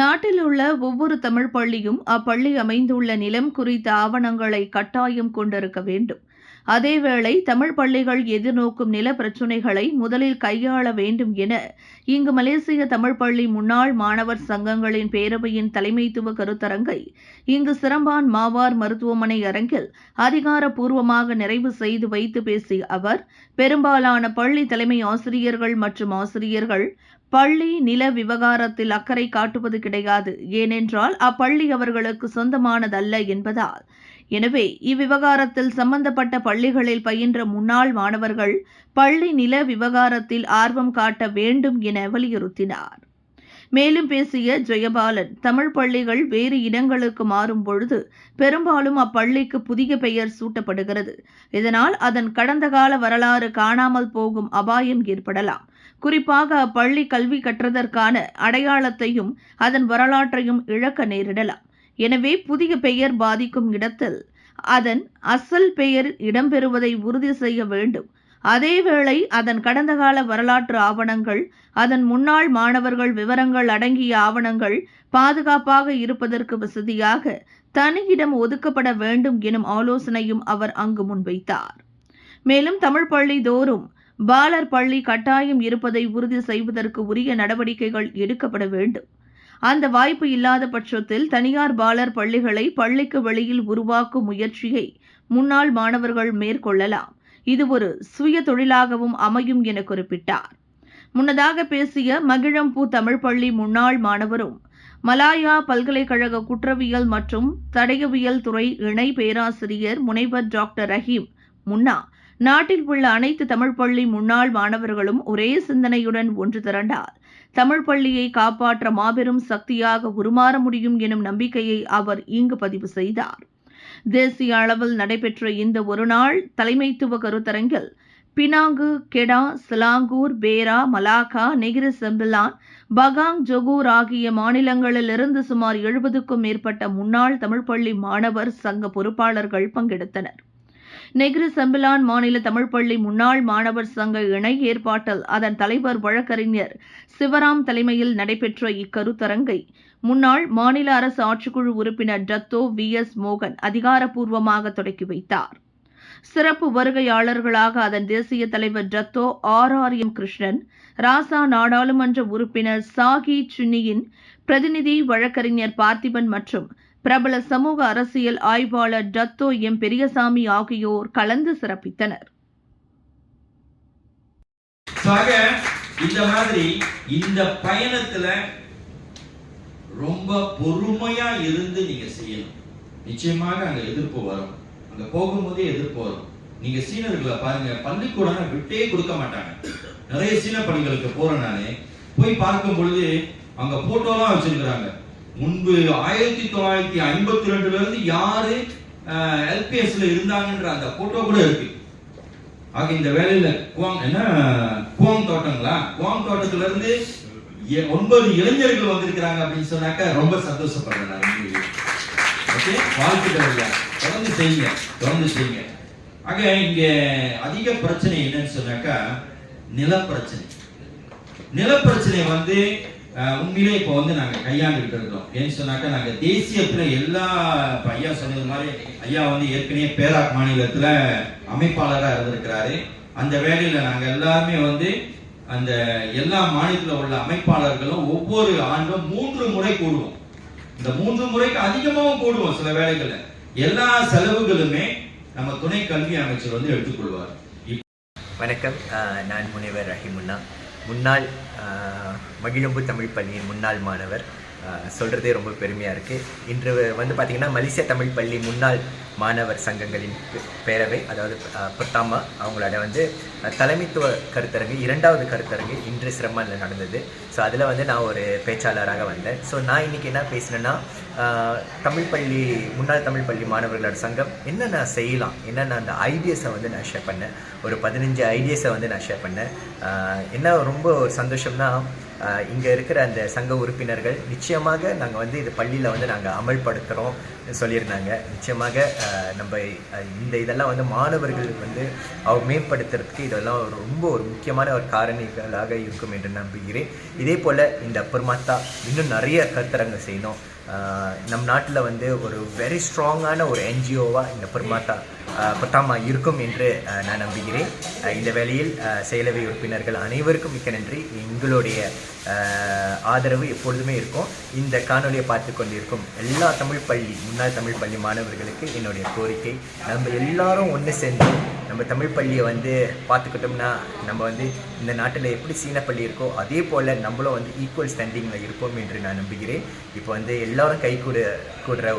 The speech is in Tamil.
நாட்டில் உள்ள ஒவ்வொரு தமிழ் பள்ளியும் அப்பள்ளி அமைந்துள்ள நிலம் குறித்த ஆவணங்களை கட்டாயம் கொண்டிருக்க வேண்டும். அதேவேளை தமிழ் பள்ளிகள் எதிர்நோக்கும் நில பிரச்சினைகளை முதலில் கையாள வேண்டும் என இங்கு மலேசிய தமிழ் பள்ளி முன்னாள் மாணவர் சங்கங்களின் பேரவையின் தலைமைத்துவ கருத்தரங்கை இங்கு சிரம்பான் மாவார் மருத்துவமனை அரங்கில் அதிகாரப்பூர்வமாக நிறைவு செய்து வைத்து பேசிய அவர் பெரும்பாலான பள்ளி தலைமை ஆசிரியர்கள் மற்றும் ஆசிரியர்கள் பள்ளி நில விவகாரத்தில் அக்கறை காட்டுவது கிடையாது. ஏனென்றால் அப்பள்ளி அவர்களுக்கு சொந்தமானதல்ல என்பதால் எனவே இவ்விவகாரத்தில் சம்பந்தப்பட்ட பள்ளிகளில் பயின்ற முன்னாள் மாணவர்கள் பள்ளி நில விவகாரத்தில் ஆர்வம் காட்ட வேண்டும் என வலியுறுத்தினார். மேலும் பேசிய ஜெயபாலன் தமிழ் பள்ளிகள் வேறு இடங்களுக்கு மாறும் பொழுது பெரும்பாலும் அப்பள்ளிக்கு புதிய பெயர் சூட்டப்படுகிறது. இதனால் அதன் கடந்த கால வரலாறு காணாமல் போகும் அபாயம் ஏற்படலாம். குறிப்பாக அப்பள்ளி கல்வி கற்றதற்கான அடையாளத்தையும் அதன் வரலாற்றையும் இழக்க நேரிடலாம். எனவே புதிய பெயர் பாதிக்கும் இடத்தில் அதன் அசல் பெயர் இடம்பெறுவதை உறுதி செய்ய வேண்டும். அதேவேளை அதன் கடந்த கால வரலாற்று ஆவணங்கள் அதன் முன்னாள் மாணவர்கள் விவரங்கள் அடங்கிய ஆவணங்கள் பாதுகாப்பாக இருப்பதற்கு வசதியாக தனியிடம் ஒதுக்கப்பட வேண்டும் எனும் ஆலோசனையும் அவர் அங்கு முன்வைத்தார். மேலும் தமிழ் பள்ளி தோறும் பாலர் பள்ளி கட்டாயம் இருப்பதை உறுதி செய்வதற்கு உரிய நடவடிக்கைகள் எடுக்கப்பட வேண்டும். அந்த வாய்ப்பு இல்லாத பட்சத்தில் தனியார் பாலர் பள்ளிகளை பள்ளிக்கு வெளியில் உருவாக்கும் முயற்சியை முன்னாள் மாணவர்கள் மேற்கொள்ளலாம். இது ஒரு சுய தொழிலாகவும் அமையும் என குறிப்பிட்டார். முன்னதாக பேசிய மகிழம்பூ தமிழ் பள்ளி முன்னாள் மாணவரும் மலாயா பல்கலைக்கழக குற்றவியல் மற்றும் தடயவியல் துறை இணை பேராசிரியர் முனைவர் டாக்டர் ரஹீம் முன்னா நாட்டில் உள்ள அனைத்து தமிழ் பள்ளி முன்னாள் மாணவர்களும் ஒரே சிந்தனையுடன் ஒன்று திரண்டால் தமிழ் பள்ளியை காப்பாற்ற மாபெரும் சக்தியாக உருமாற முடியும் எனும் நம்பிக்கையை அவர் இங்கு பதிவு செய்தார். தேசிய அளவில் நடைபெற்ற இந்த ஒருநாள் தலைமைத்துவ கருத்தரங்கில் Penang Kedah Selangor Perak Malacca Negeri Sembilan பகாங் Johor ஆகிய மாநிலங்களிலிருந்து சுமார் எழுபதுக்கும் மேற்பட்ட முன்னாள் தமிழ் பள்ளி மாணவர் சங்க பொறுப்பாளர்கள் பங்கெடுத்தனர். நெஹ்ரு செம்பிலான் மாநில தமிழ் பள்ளி முன்னாள் மாணவர் சங்க இணை ஏற்பாட்டில் அதன் தலைவர் வழக்கறிஞர் சிவராம் தலைமையில் நடைபெற்ற இக்கருத்தரங்கை முன்னாள் மாநில அரசு ஆட்சிக்குழு உறுப்பினர் டத்தோ வி எஸ் மோகன் அதிகாரப்பூர்வமாக தொடக்கி வைத்தார். சிறப்பு வருகையாளர்களாக அதன் தேசிய தலைவர் Dato R R M Krishnan Raja நாடாளுமன்ற உறுப்பினர் சாகி சுன்னியின் பிரதிநிதி வழக்கறிஞர் பார்த்திபன் மற்றும் பிரபல சமூக அரசியல் ஆய்வாளர் டத்தோ எம். பெரியசாமி ஆகியோர் கலந்து சிறப்பித்தனர். இந்த மாதிரி இந்த பயணத்துல ரொம்ப பொறுமையா இருந்து நீங்க செய்யணும். நிச்சயமாக அங்க எதிர்ப்பு வரும். அங்க போகும்போதே எதிர்ப்பு வரும். நீங்க சீனர்களை பாருங்க பள்ளிக்கூடம் விட்டே கொடுக்க மாட்டாங்க. நிறைய சீன பள்ளிகளுக்கு போறேன் நானு. போய் பார்க்கும் பொழுது அங்க போட்டோலாம் வச்சிருக்கிறாங்க. முன்பு ஆயிரத்தி தொள்ளாயிரத்தி ஐம்பத்தி ரெண்டுல இருந்து யாரு எல்பிஎஸ்ல இருந்தாங்கன்ற அந்த போட்டோ கூட இருக்கு. ஆக இந்த வேலையில குவாங் என்ன குவாங் தோட்டங்களா? குவாங் தோட்டத்துல இருந்து எ- ஒன்பது இளைஞர்கள் வந்திருக்கிறாங்க அப்படின்னு சொன்னாக்க ரொம்ப சந்தோஷப்படுறேன் நான். ஓகே? வாழ்த்துக்கள் தொடர்ந்து செய்யுங்க தொடர்ந்து செய்யுங்க. ஆக இங்க அதிக பிரச்சனை என்னன்னு சொன்னாக்கா நில பிரச்சனை நில பிரச்சனை வந்து உண்மையிலே இப்போ வந்து நாங்கள் கையாண்டுகிட்டு இருக்கோம். ஏன்னு சொன்னாக்கா நாங்கள் தேசியத்தில் எல்லா இப்போ ஐயா சொன்னது மாதிரி ஐயா வந்து ஏற்கனவே பேராக் மாநிலத்தில் அமைப்பாளராக இருந்திருக்கிறாரு. அந்த வேலையில் நாங்கள் எல்லாருமே வந்து அந்த எல்லா மாநிலத்தில் உள்ள அமைப்பாளர்களும் ஒவ்வொரு ஆண்டும் மூன்று முறை கூடுவோம். இந்த மூன்று முறைக்கு அதிகமாகவும் கூடுவோம் சில வேலைகளில். எல்லா செலவுகளுமே நம்ம துணை கல்வி அமைச்சர் வந்து எடுத்துக்கொள்வார். வணக்கம். நான் முனைவர் ரஹிமுன்னா முன்னாள் மகிழம்பு தமிழ் பள்ளியின் முன்னாள் மாணவர் சொல்கிறதே ரொம்ப பெருமையாக இருக்குது இன்று வந்து பார்த்திங்கன்னா மலேசிய தமிழ் பள்ளி முன்னாள் மாணவர் சங்கங்களின் பேரவை அதாவது ஆஹ் அவங்களோட வந்து தலைமைத்துவ கருத்தரங்கு இரண்டாவது கருத்தரங்கு இன்று சிரமனில் நடந்தது. ஸோ அதில் வந்து நான் ஒரு பேச்சாளராக வந்தேன். ஸோ நான் இன்றைக்கி என்ன பேசினேன்னா தமிழ் பள்ளி முன்னாள் தமிழ் பள்ளி மாணவர்களோட சங்கம் என்னென்ன செய்யலாம் என்னென்ன அந்த ஐடியாஸை வந்து நான் ஷேர் பண்ணேன். ஒரு பதினஞ்சு ஐடியாஸை வந்து நான் ஷேர் பண்ணேன். என்ன ரொம்ப ஒரு சந்தோஷம்னா இங்கே இருக்கிற அந்த சங்க உறுப்பினர்கள் நிச்சயமாக நாங்கள் வந்து இது பள்ளியில் வந்து நாங்கள் அமல்படுத்துகிறோம் சொல்லியிருந்தாங்க. நிச்சயமாக நம்ம இந்த இதெல்லாம் வந்து மாணவர்கள் வந்து அவர் மேம்படுத்துறதுக்கு இதெல்லாம் ரொம்ப ஒரு முக்கியமான ஒரு காரணிகளாக இருக்கும் என்று நம்புகிறேன். இதே போல் இந்த பெருமாத்தா இன்னும் நிறைய கருத்தரங்கு செய்யணும். நம் நாட்டில் வந்து ஒரு வெரி ஸ்ட்ராங்கான ஒரு என்ஜிஓவாக இந்த பெருமாத்தா அஹ், பத்தாமா இருக்கும் என்று நான் நம்புகிறேன். இந்த வேளையில் செயலவை உறுப்பினர்கள் அனைவருக்கும் மிக்க நன்றி. எங்களுடைய ஆதரவு எப்பொழுதுமே இருக்கும். இந்த காணொலியை பார்த்து கொண்டிருக்கும் எல்லா தமிழ் பள்ளி முன்னாள் தமிழ் பள்ளி மாணவர்களுக்கு என்னுடைய கோரிக்கை. நம்ம எல்லாரும் ஒன்று சேர்ந்து நம்ம தமிழ் பள்ளியை வந்து பார்த்துக்கிட்டோம்னா நம்ம வந்து இந்த நாட்டில் எப்படி சீன பள்ளி இருக்கோ அதே போல் நம்மளும் வந்து ஈக்குவல் ஸ்டாண்டிங்கில் இருப்போம் என்று நான் நம்புகிறேன். இப்போ வந்து எல்லாரும் கை கூட கூடுற ஒரு